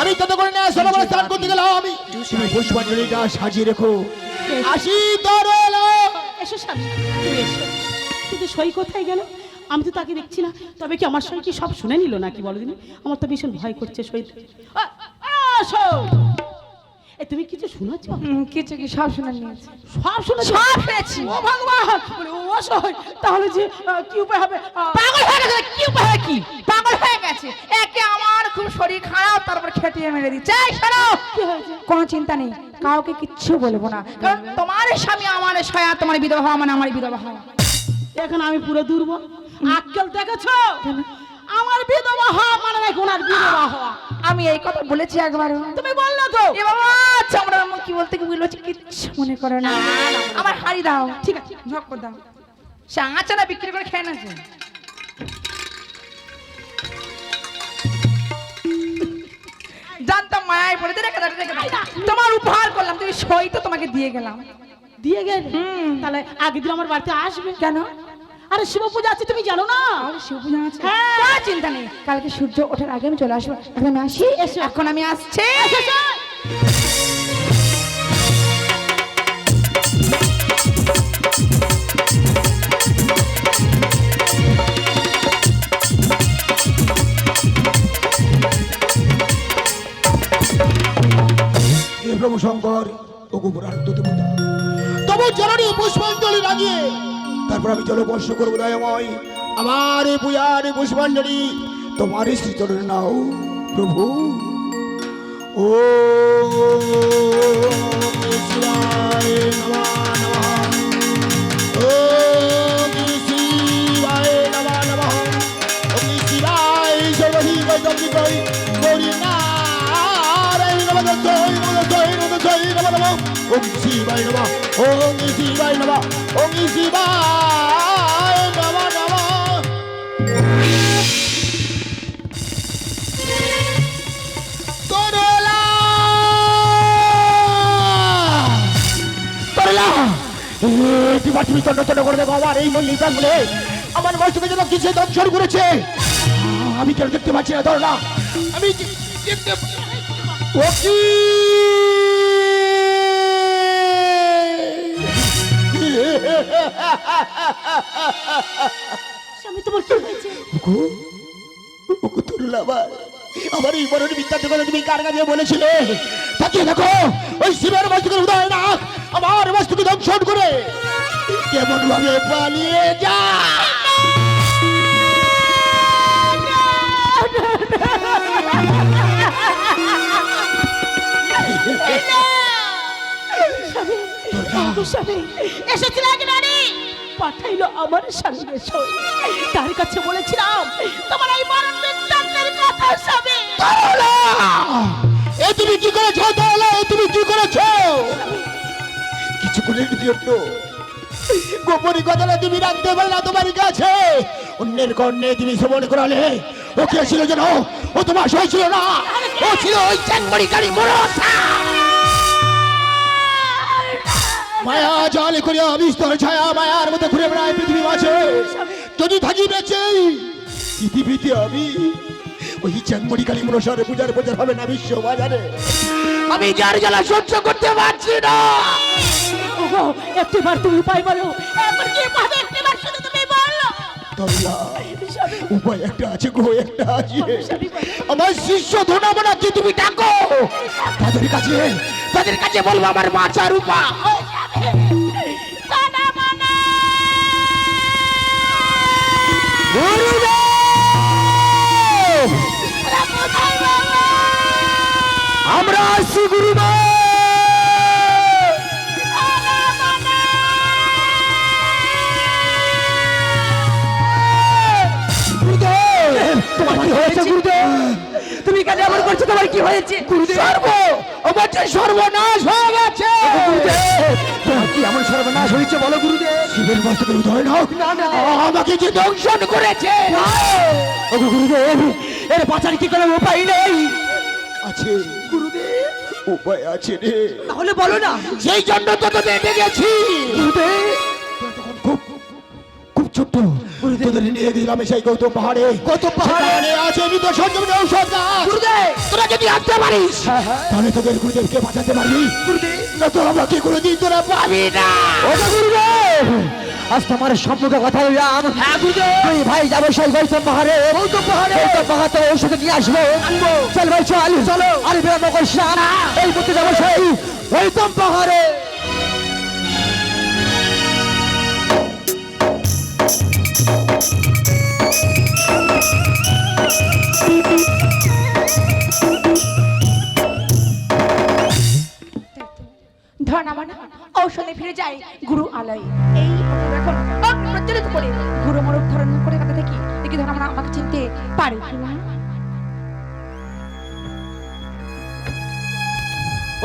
আমি তত করে না সরবরাহ স্নান করতে গেলাম। আমি তুমি পুষ্পাঞ্জলিটা সাজিয়ে রেখো। আসি তরলা এসো স্বামী তুমি এসো। কিন্তু সই কোথায় গেল? আমি তো তাকে দেখছি না। তবে কি আমার সঙ্গে কি সব শুনে নিল নাকি বলো দিনি? আমার তো ভীষণ ভয় করছে সই। এ তুমি কিছু শুনেছ? কিছু কি? সব শুনে নিয়েছে। সব শুনেছ? সব শুনেছি। ও ভগবান! বলে, ও সই তাহলে যে কি উপায় হবে? পাগল হয়ে গেছে কি উপায় কি? পাগল হয়ে গেছে। একে আমার খুব শরীর খারাপ তারপর খেটিয়ে মেরে দিচ্ছে। এই শোনো কি হয়েছে? কোনো চিন্তা নেই। কাউকে কিচ্ছু বলব না। কারণ তোমার স্বামী আমার সয়া তোমার বিধবা হওয়া মানে আমার বিধবা হওয়া। এখন আমি পুরো দুর্বল। আক্কেল দেখেছ? আমার বিধবা হওয়া মানে নাকি ওনার বিধবা হওয়া? আমি এই কথা বলেছি একবারও। তুমি বললে তো। এ বাবা চামড়ার মুখ কি বলতে কি বলছি কিচ্ছু মনে করে না। আমার হাড়ি দাও। ঠিক আছে ঝক্কর দাও। সে আচারা বিক্রি করে খেয়ে নেছে। জানতাম মায়ায় পড়ে রেখে দাও রেখে দাও তোমার উপহার করলাম তুমি সই তো তোমাকে দিয়ে গেলাম। দিয়ে গেলে? হুম। তাহলে আগে দিন আমার বাড়িতে আসবে। কেন? আরে শিব পূজা আছে তুমি জানো না? আরে শিব পূজা আছে। হ্যাঁ। কোনো চিন্তা নেই। কালকে সূর্য ওঠার আগে আমি চলে আসব। এখন আমি আসি এসো। এখন আমি আসছি। প্রভু শঙ্কর তবু জননী পুষ্পাঞ্জলি লাগিয়ে তারপর আমি জলবর্ষ করব দয়াময় আমার এই পূজার পুষ্পাঞ্জলি তোমার শ্রীচরণে নাও, প্রভু। ও শিবায় নমঃ। ওম শিবায় নমঃ ওম শিবায় নমঃ ওম তন্ন করে দেখো আমার এই মল্লিক বলে আমার দংশন করেছে আমি কেন দেখতে পাচ্ছি না? তরলা আমি দেখতে ও কি? স্বামী তোমার কি হয়েছে? আমার আমার এই মরণ বিদ্যার্থ কথা তুমি কার কাছে বলেছিলে? তাকিয়ে দেখো ওই শিবের বস্তুকে উদয় না আমার বস্তুকে দংশন করে কেমন ভাবে পালিয়ে যা স্বামী এসেছিল পাঠাইলো আমার সঙ্গে তার কাছে বলেছিলাম, তোমার এই মরণ কথা স্বামী। এ তুমি কি করেছ তরলা এ তুমি কি করেছ? কিছু করে জন্য গোপনী কথাটা তুমি রাখতে না তোমার কাছে অন্যের কর্ণে তুমি শ্রবণ করালে, ও কে ছিল যেন? ও তোমার সই ছিল না। ও ছিল ওই চাকরিকারী মরসা। মায়া জালে করে বিস্তর ছায়া মায়ার মতো ঘুরে বেড়ায় পৃথিবী মাঝে। যদি থাকি বেঁচে পৃথিবীতে আমি ওই চাকমড়ি কালী মনসারে পূজার পূজার হবে না বিশ্ব বাজারে আমি যার জ্বালা সহ্য করতে পারছি না। একটিবার তুমি উপায় বলো। কি পাবে একটিবার শুধু তুমি বলো। উপায় একটা আছে গো একটা আছে। আমার শিষ্য ধনা মনা কি তুমি ডাকো। তাদের কাছে তাদের কাছে বলব আমার বাঁচার উপায়। আমরা আসছি গুরুদেব। তোমার কি হয়েছে গুরুদেব? তুমি কেন এমন করছ? তোমার কি হয়েছে? সর্ব! আমার যে সর্বনাশ হয়ে গেছে! তোমার কি এমন সর্বনাশ হয়েছে বলো গুরুদেব? শিবের বস্তুকে উদয় নাও। না, না। আমাকে যে দংশন করেছে! ওগো গুরুদেব এর বাঁচার কি কোনো উপায় নেই? আছে। গুরুদেব! উপায় আছে রে। তাহলে বলো না। সেই জন্য তো তোদের এনে গেছি গুরুদেব! ছোট্ট। তোদের নিয়ে গেছিলাম সেই গৌতম পাহাড়ে। গৌতম পাহাড়ে? আছে তো সঞ্জীবনী ঔষধ গুরুদেব তোরা যদি আনতে পারিস। তাহলে তোদের গুরুদেবকে বাঁচাতে পারবি না তো আমাকে কোনোদিন তোরা পাবি না। ওটা গুরুদেব। আজ তোমার সম্মুখে কথা বললাম। হ্যাঁ গুরুদেব। তুই ভাই যাব সেই গৌতম পাহাড়ে। গৌতম পাহাড়ে। গৌতম পাহাড় থেকে ঔষধ নিয়ে আসব। চল ভাই চল। চলো। আর বিরাম করিস এই মুহূর্তে যাব সেই গৌতম পাহাড়ে। ধর আমার ঔষধে ফিরে যায় গুরু আলয়। এই এখন প্রচলিত করে গুরু মরক ধারণ করে কাছে থেকে দেখি ধর আমরা আমাকে চিনতে পারে।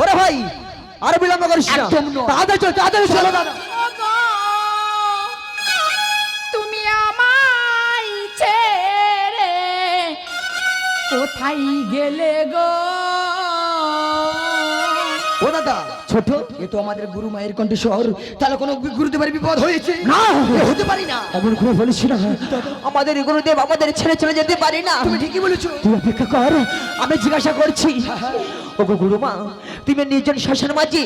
ওরে ভাই আর বিলম্ব করিস না। তাড়াতাড়ি চল তাড়াতাড়ি চলো দাদা। কোথায় গেলে গো? ও দাদা ছোট এ তো আমাদের গুরু মায়ের কণ্ঠস্বর তাহলে কোনো গু- গুরুদেবের বিপদ হয়েছে? না। হতে পারি না। এমন করে বলিস না। আমাদের গুরুদেব আমাদের ছেড়ে চলে যেতে পারে না। তুমি ঠিকই বলেছ। তুই অপেক্ষা কর আমি জিজ্ঞাসা করছি। ওগো গুরুমা তুমি নির্জন শাসন মাঝি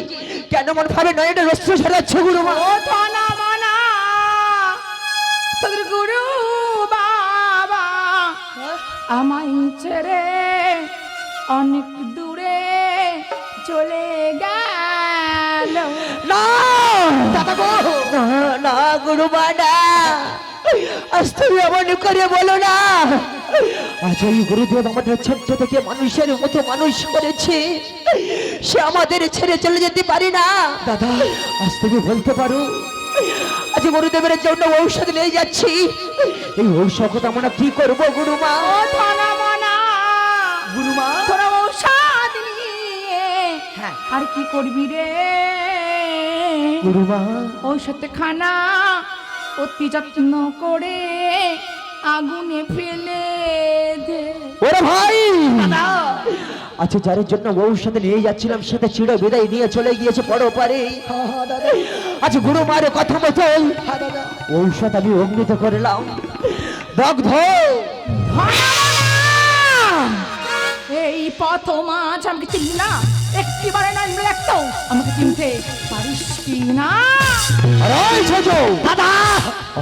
কেন মন ভাবে নয় এটা রস্ত্র ছড়াচ্ছ গুরুমা ও ধনা আমায় ছেড়ে অনেক দূরে চলে গেল। না না না গুরুমা না আজ তুমি এমন করে বলো না। আজ ওই গুরুদেব আমাদের ছোট্ট থেকে মানুষের মতো মানুষ করেছে। সে আমাদের ছেড়ে চলে যেতে পারি না। দাদা আজ তুমি বলতে পারো আজ গুরুদেবের জন্য ঔষধ নিয়ে যাচ্ছি। এই ঔষধ আমরা কি করব গুরুমা? মনা। গুরুমা? তোরা ঔষধ নিয়ে আর কি করবি রে? গুরুমা? ঔষধ খানা অতি যত্ন করে আগুনে ফেলে দে। ওরে ভাই! আচ্ছা যার জন্য ঔষধ নিয়ে যাচ্ছিলাম সেটা চিড় বিদায় নিয়ে চলে গিয়েছে বড় পারে। আচ্ছা গুরু মারে কথা মতো ঔষধ আমি অগ্নিত করলাম। দগ্ধ এই পথ মাছ আমাকে চিনি না একটিবারে নয় একটাও আমাকে চিনতে পারিস কি না দাদা!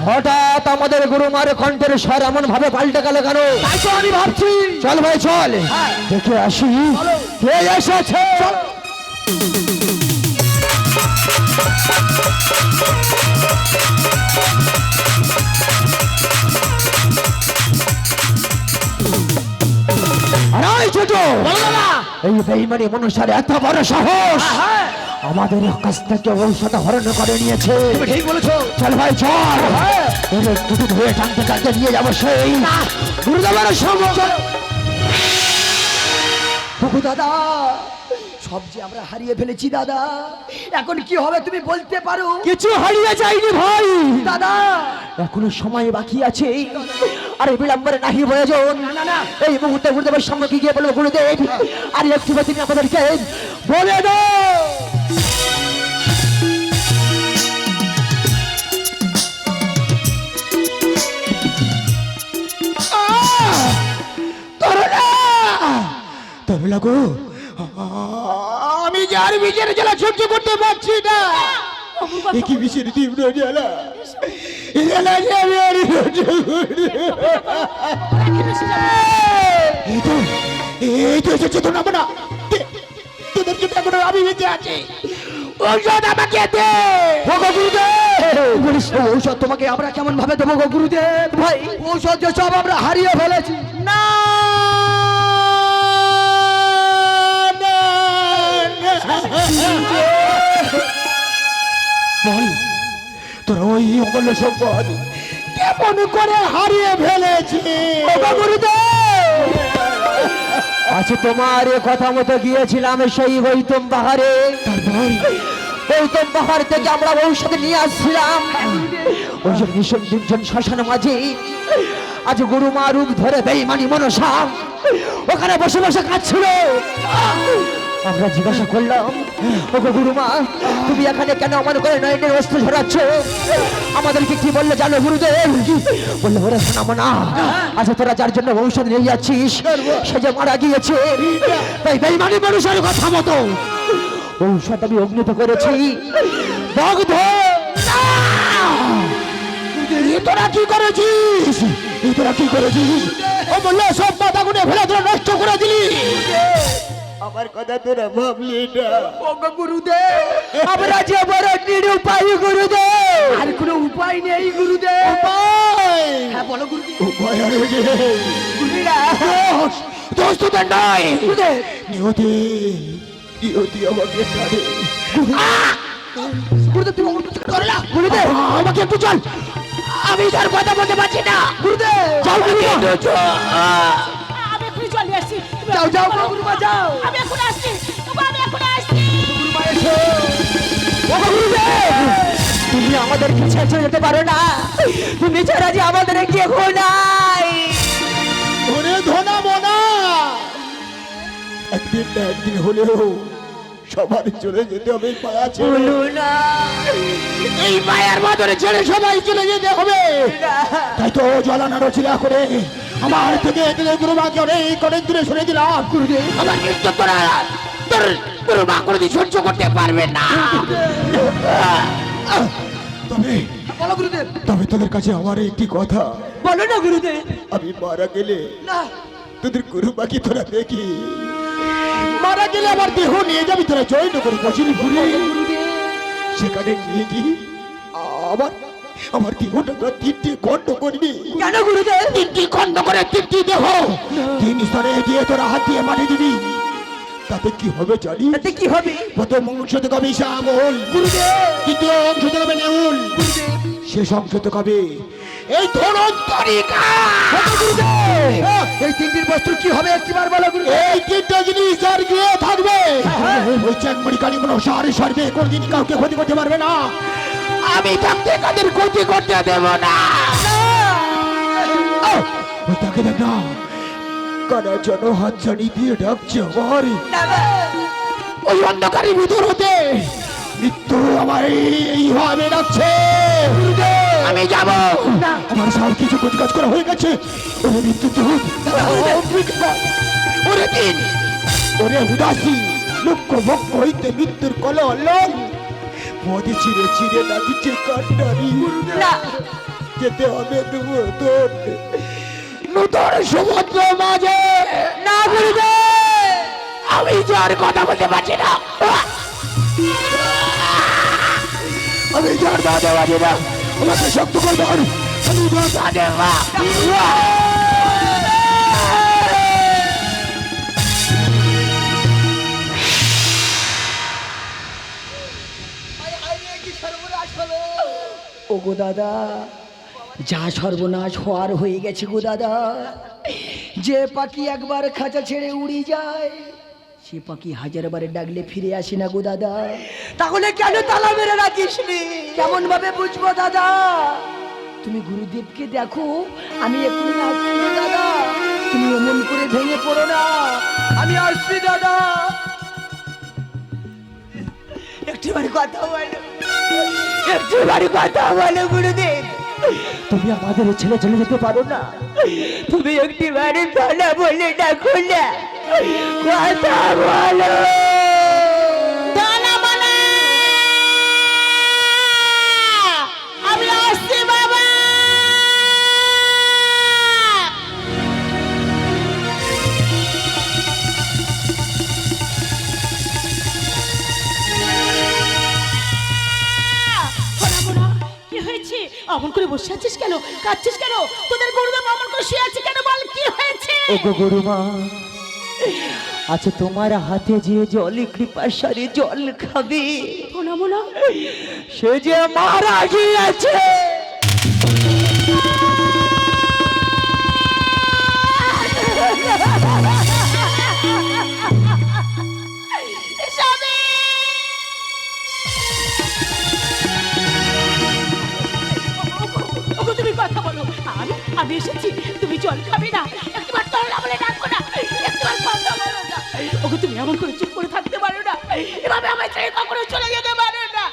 হঠাৎ আমাদের গুরু মায়ের কণ্ঠের স্বর এমন ভাবে পাল্টে গেল কেন? তাই তো আমি ভাবছি। চল ভাই চল। দেখে আসি। কে এসেছে? ছোট। এই বেইমানি মনুষ্যের এত বড় সাহস আমাদের কাছ থেকে ঔষধ হরণ করে নিয়েছে। ঠিক বলেছ। চল ভাই চল। এর টুটু ধরে টানতে টানতে নিয়ে যাব সেই গুরুদেবের প্রভু দাদা সব যে আমরা হারিয়ে ফেলেছি দাদা। এখন কি হবে তুমি বলতে পারো? কিছু হারিয়ে যায়নি ভাই। দাদা। এখনও সময় বাকি আছে। আরে বিড়ম্বরে নাহি প্রয়োজন এই মুহূর্তে গুরুদেবের সম্মুখে গিয়ে বলব গুরুদেব? আর একটু তিনি আমাদেরকে বলে দাও। তরলা তরলা গো বিষের জ্বালা সহ্য করতে পারছি না। কি বিষের তীব্র জ্বালা জ্বালা যে আমি আর সহ্য এই তো এসেছে তো নামো না। দে, তোদের জন্য এখনও আমি বেঁচে আছি। ঔষধ আমাকে দে। বলিস ঔষধ তোমাকে আমরা কেমন ভাবে দেবো গো গুরুদেব ভাই? ঔষধ যে সব আমরা হারিয়ে ফেলেছি। না, বল তোর ওই অমূল্য সম্পদ কেমন করে হারিয়ে ফেলেছি? আচ্ছা তোমার এ কথা মতো গিয়েছিলাম সেই গৌতম পাহাড়ে। গৌতম পাহাড় থেকে আমরা ঔষধ নিয়ে আসছিলাম। ওই যে ভীষণ দুর্জন শ্মশান মাঝে আজ গুরু মা রূপ ধরে বেইমানি মনসা ওখানে বসে বসে কাঁদছিল। আমরা জিজ্ঞাসা করলাম ওগো গুরুমা তুমি এখানে কেন আমার করে নয়নের অস্ত্র ঝরাচ্ছ? আমাদেরকে কি বললে জানো গুরুদেব? বললে ওরা শোনাবো না আচ্ছা তোরা যার জন্য ঔষধ নিয়ে যাচ্ছিস সে যে মারা গিয়েছে তাই বেইমানি মানুষের কথা মতো। ঔষধ আমি অগ্নিত করেছি। দগ্ধ তোরা কি করেছিস? তোরা কি করেছিস? ও বলল সব মাথা গুনে ফেলে তোরা নষ্ট করে দিলি। আমার কথা তোরা ভাবলি না। ওগো গুরুদেব। আমরা যে বড় নিরুপায় গুরুদেব। আর কোনো উপায় নেই গুরুদেব। উপায়? হ্যাঁ বলো গুরুদেব। উপায় আর যে দোষ দোষ তোদের নয়। গুরুদেব। নিয়তি নিয়তি আমাকে ছাড়ে। গুরুদেব তুমি আমার কিছু করো না। গুরুদেব। আমাকে একটু চল। আমি তার কথা বলতে পারছি না। গুরুদেব। চল গুরুদেব। আসছি। যাও যাও গুরুমা যাও। আমি এখন আসছি। আমি এখন আসছি। গুরুমা এসো। তুমি আমাদের কাছে চলে যেতে পারো না। তুমি ছাড়া যে আমাদের কেউ নাই। ওরে ধনা মনা। একদিন না একদিন হলেও সবার চলে যেতে হবে পায়া ছেড়ে না। এই মায়ের মাদরে ছেড়ে সবাই চলে যেতে হবে। তাই তো জ্বালানা রচিলা করে। আমার থেকে গুরুমাকে অনেক অনেক দূরে সরে দিলাম। গুরুদেব। আমার কিন্তু তোরা তোর গুরুমা কোনোদিন সহ্য করতে পারবে না। তবে বলো গুরুদেব। তবে তোদের কাছে আমার একটি কথা। বলো না গুরুদেব। আমি মারা গেলে না। তোদের গুরুমাকে তোরা দেখি। মারা গেলে আমার দেহ নিয়ে যাবি তোরা জয়েন করে বসিনি ঘুরে সেখানে নিয়ে গিয়ে আমার আমার দেহটা তিনটি খণ্ড করবি কেন গুরুদেব? তিনটি খণ্ড করে তিনটি দেহ। তিন স্তরে দিয়ে তোরা হাত দিয়ে মাটি দিবি। তাতে কি হবে জানি? এতে কি হবে? প্রথম অংশ হবে শ্যামল। দ্বিতীয় অংশ থেকে হবে নেউল। শেষ অংশ থেকে হবে এই ধনন্তরিকা এই তিনটির বস্তু কি হবে একটিবার বলো গুরুদেব? এই তিনটা জিনিস আর গিয়ে থাকবে। ওই চাকমারি কালী কোনো সারে সারবে কোনদিন কাউকে ক্ষতি করতে পারবে না। আমি থাকতে কাদের ক্ষতি করতে দেব না? তাকে দেখ না। যেন হাত ছাড়ি দিয়ে ডাকছে আমার। ওই অন্ধকারের ভিতর হতে। মৃত্যু আমার এই- এইভাবে ডাকছে। আমি যাব। আমার সব কিছু কাজ করা হয়ে গেছে। ওরে মৃত্যু দূত ওরে দিন। ওরে উদাসী লক্ষ বক্ষ হইতে মৃত্যুর কল লং পদে চিরে চিরে লাগিছে কান্ডারি যেতে হবে নূতন নূতন সমুদ্র মাঝে না বলবে আমি যার কথা বলতে পারছি না আমি যার দাদা বাজে না আমাকে শক্ত করে আমি দাদা ও গো দাদা, যা সর্বনাশ হওয়ার হয়ে গেছে গো দাদা। যে পাখি একবার খাঁচা ছেড়ে উড়ে যায়, সে পাখি হাজার বারে ডাকলে ফিরে আসে না গো দাদা। তাহলে কেন তালা মেরে রাখিস কেমন ভাবে বুঝব দাদা? তুমি গুরুদেবকে দেখো, আমি গো দাদা। তুমি এমন করে ভেঙে পড়ো না, আমি আসছি দাদা। একটিবার কথা বলো। একটিবার কথা বলো গুরুদেব। তুমি আমাদের ছেলে চলে যেতে পারো না। তুমি একটি বাড়ি বলে ডাকো না। কথা বলো। হয়েছে অমন করে বসে আছিস কেন? কাঁদছিস কেন? তোদের গরুদেব অমন করে শুয়ে আছে কেন বল কি হয়েছে? ওগো গুরুমা আচ্ছা তোমার হাতে যে জল কৃপাসারে জল খাবে। সে যে মারা গিয়েছে। স্বামী আমি এসেছি, তুমি জল খাবে না। একবার তোর বলে ডাকো না, একবার কথা বলো না। ওগো, তুমি এমন করে চুপ করে থাকতে পারো না। এভাবে আমার ছেড়ে কখনো চলে যেতে পারে না।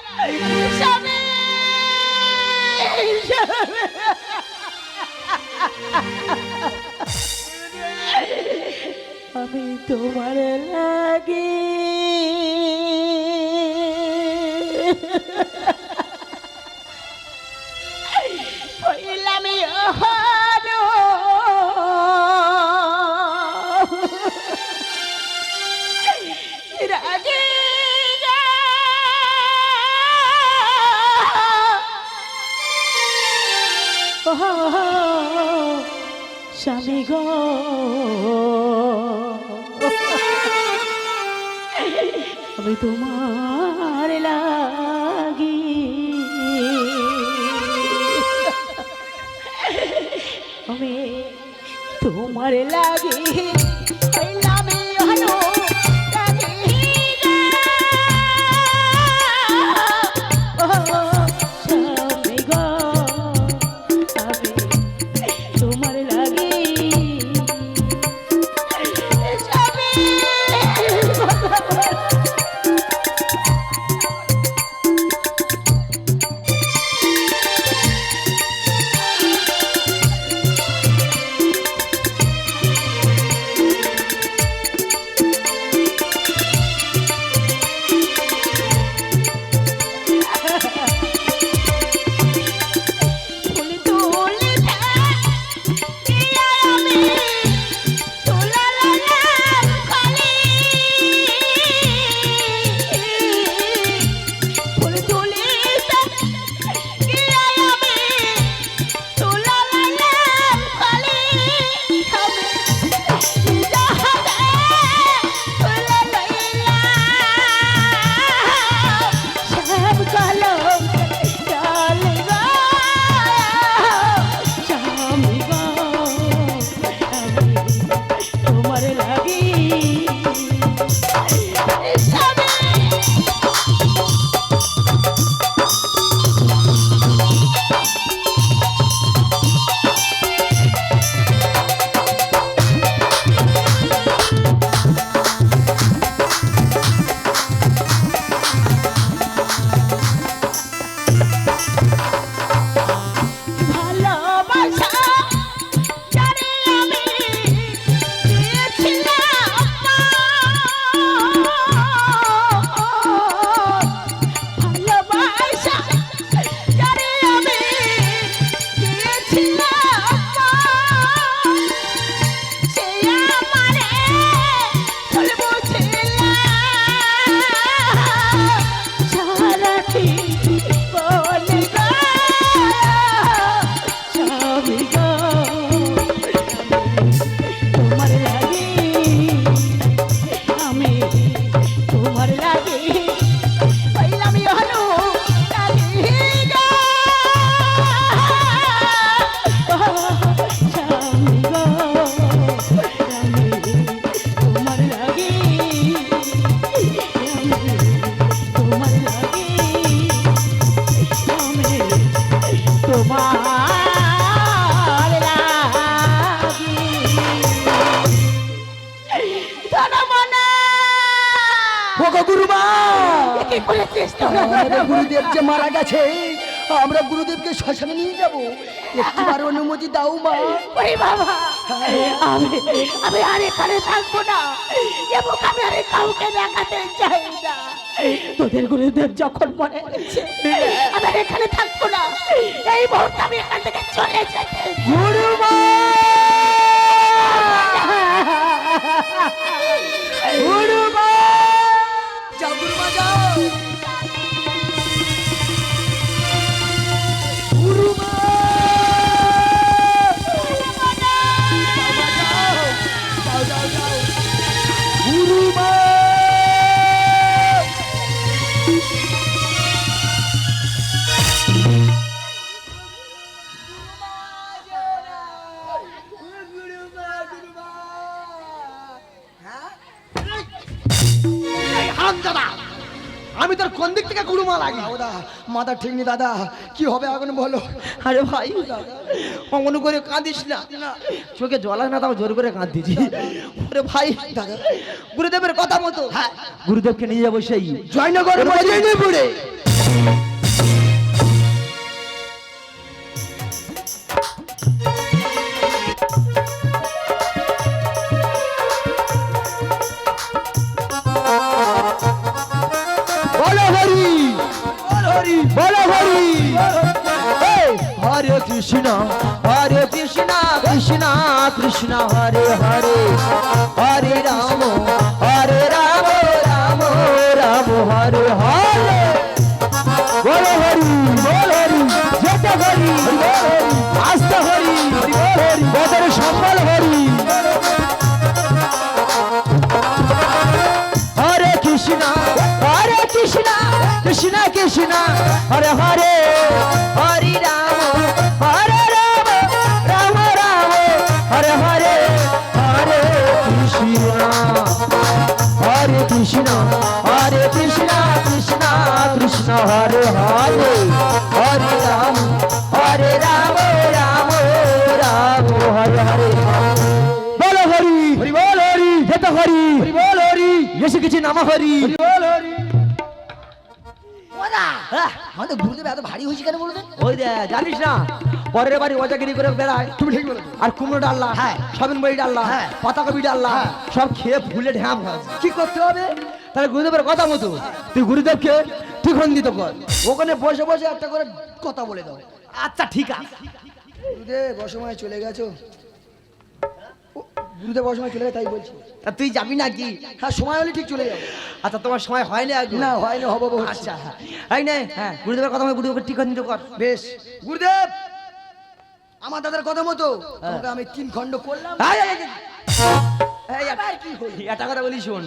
আমি তোমার লাগে আমি তোমার লাগে ওরে বাবা। আমি আমি আর এখানে থাকব না। এবং আমি আর কাউকে দেখাতে চাই না। তোদের গুরুদেব যখন মনে গেছে আমি আর এখানে থাকব না। এই মুহূর্তে আমি এখান থেকে চলে যেতে চাই। গুরুমা গুরুমা! যাও গুরুমা যাও। আমি তোর কোন দিক থেকে গুরু মা লাগি? দাদা মাথা ঠিক নেই দাদা। কি হবে এখন বলো? আরে ভাই অমন করে কাঁদিস না। চোখে জল আসে না তাও জোর করে কাঁদিছি ওরে ভাই দাদা। গুরুদেবের কথা মতো। হ্যাঁ। গুরুদেবকে নিয়ে যাব সেই জয়নগর জয়নপুরে কৃষ্ণ, হরে কৃষ্ণ কৃষ্ণ কৃষ্ণ, হরে হরে। হরে রাম হরে রাম রাম রাম, হরে হরে। বল হরি বল হরি, যেতে হরি আস্তে হরি হরি, বদর সম্বল হরি। হরে কৃষ্ণ হরে কৃষ্ণ কৃষ্ণ কৃষ্ণ, হরে হরি। হরি। আমাদের গুরুদেব এত ভারী হয়েছে কেন বলবেন ওই দে জানিস না পরের বাড়ি ওজাগিরি করে বেড়ায়। তুমি ঠিক বলেছ। আর কুমড়ো ডাল্লা হ্যাঁ। সবিন বড়ি ডাল্লা হ্যাঁ। পাতাকপি ডাল্লা সব খেয়ে ফুলে ঢ্যাম হয়েছে কি করতে হবে? তাহলে গুরুদেবের কথা মতো তুই গুরুদেবকে ঠিকন দিত কর। ওখানে বসে বসে একটা করে কথা বলে দাও। আচ্ছা ঠিক আছে। গুরুদেব অসময়ে চলে গেছো? গুরুদেব অসময়ে চলে গেছে তাই বলছি। তা তুই যাবি নাকি? হ্যাঁ সময় হলে ঠিক চলে যাব। আচ্ছা তোমার সময় হয়নি আগে না হয়নি হব হব আচ্ছা নে হ্যাঁ গুরুদেবের কথা গুরুদেবকে দিত কর বেশ। গুরুদেব! আমার দাদার কথা মতো আমি তিন খণ্ড করলাম? একটা কথা বলি শোন।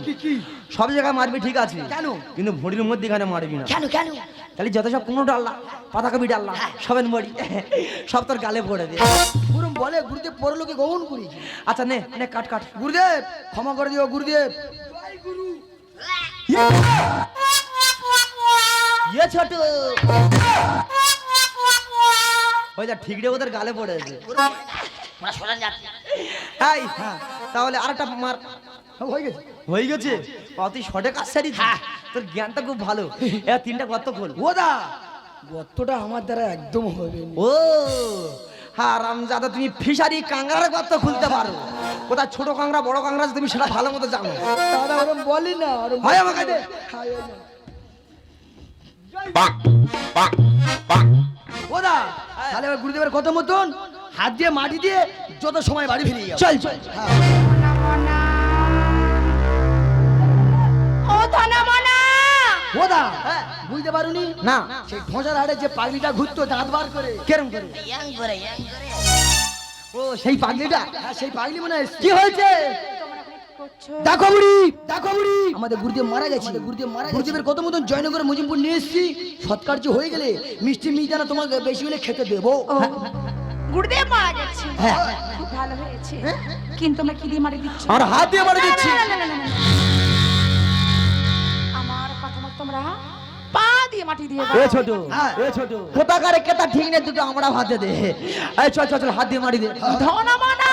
সব জায়গায় মারবি ঠিক আছে কেন? কিন্তু ভড়ির মধ্যে এখানে মারবি না। কেন কেন? তাহলে যত সব কুমড়ো ডাল্লা পাতাকপি ডাল্লা সবেন মরি সব তোর গালে পড়ে দে। বলে গুরুদেব পরলোকে গ্রহণ করি আচ্ছা নে নে কাট কাট। গুরুদেব ক্ষমা করে দিও গুরুদেব। ইয়ে ছোট। ওই যা ঠিক রে ওদের গালে পড়েছে এই তাহলে আরেকটা মার। হয়ে গেছে। হয়ে গেছে? তুই শটে কাজ সারি তোর জ্ঞানটা খুব ভালো। এবার তিনটা গর্ত খোল। ও দা গর্তটা আমার দ্বারা একদম হবে ও হ্যাঁ রামজাদা তুমি ফিশারি কাংড়ার গর্ত খুলতে পারো। কোথায় ছোট কাংড়া বড় কাংড়া তুমি সেটা ভালো মতো জানো। দাদা ওরম বলি না ওরম হয় আমাকে দে। হায় তাহলে এবার গুরুদেবের কথা মতন? হাত দিয়ে মাটি দিয়ে যত সময় বাড়ি ফিরে চল চল। ও ধনা মনা ও দা বুঝতে পারুনি? না। সেই ঢোঁসার হাড়ে যে পাগলিটা ঘুরতো দাঁত বার করে। কেরম করে? ও সেই পাগলিটা? হ্যাঁ সেই পাগলি মনে হয় কি হয়েছে? দেখো বুড়ি দেখো বুড়ি। আমাদের গুরুদেব মারা গেছে। গুরুদেব মারা গুরুদেবের কত মতন জয়নগর মুজিমপুর নিয়ে এসেছি। সৎকার্য হয়ে গেলে মিষ্টি মিজানা তোমাকে বেশি হলে খেতে দেবো। গুরুদেব মারা গেছে হ্যাঁ। খুব ভালো হয়েছে। কিন্তু আমরা কি দিয়ে মারি দিচ্ছি? আর হাত দিয়ে মারা দিচ্ছি। তোমরা পা দিয়ে মাটি দিয়ে। এ ছোট হ্যাঁ। এ ছোট। কোথাকারে কেতা ঠিক নেই দুটো আমরা হাতে দে। এই চল চল চল হাত দিয়ে মারি দে। ধনা মনা!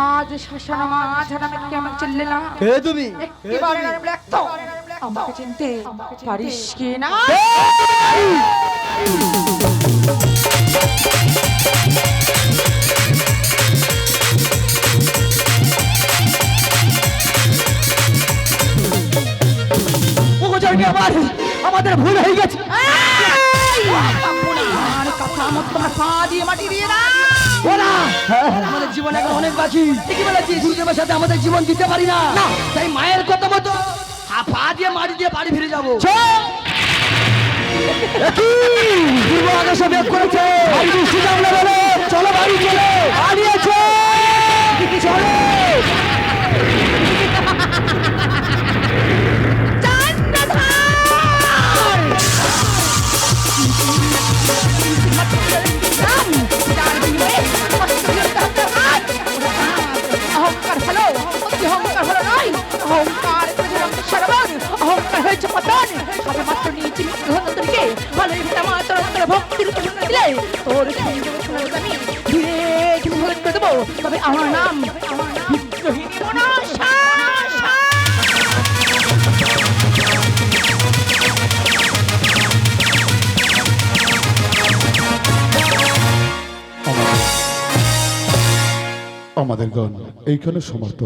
আজ মাঝ আমি কেমন চললে না। এ তুমি? একটিবার আমাকে চিনতে পারিস কি না? জয় আমার। আমাদের ভুল হয়ে গেছে। ওরা! আমাদের জীবন এখন অনেক বাকি। ঠিকই বলেছিস। গুরুদেবের সাথে আমাদের জীবন দিতে পারি না। তাই মায়ের কথা মতো পা দিয়ে মাটি দিয়ে বাড়ি ফিরে যাব। পূর্ব আকাশে মেঘ করেছে। চলো বাড়ি চলে। বাড়িয়েছে আমাদের গণ এইখানে সমর্থ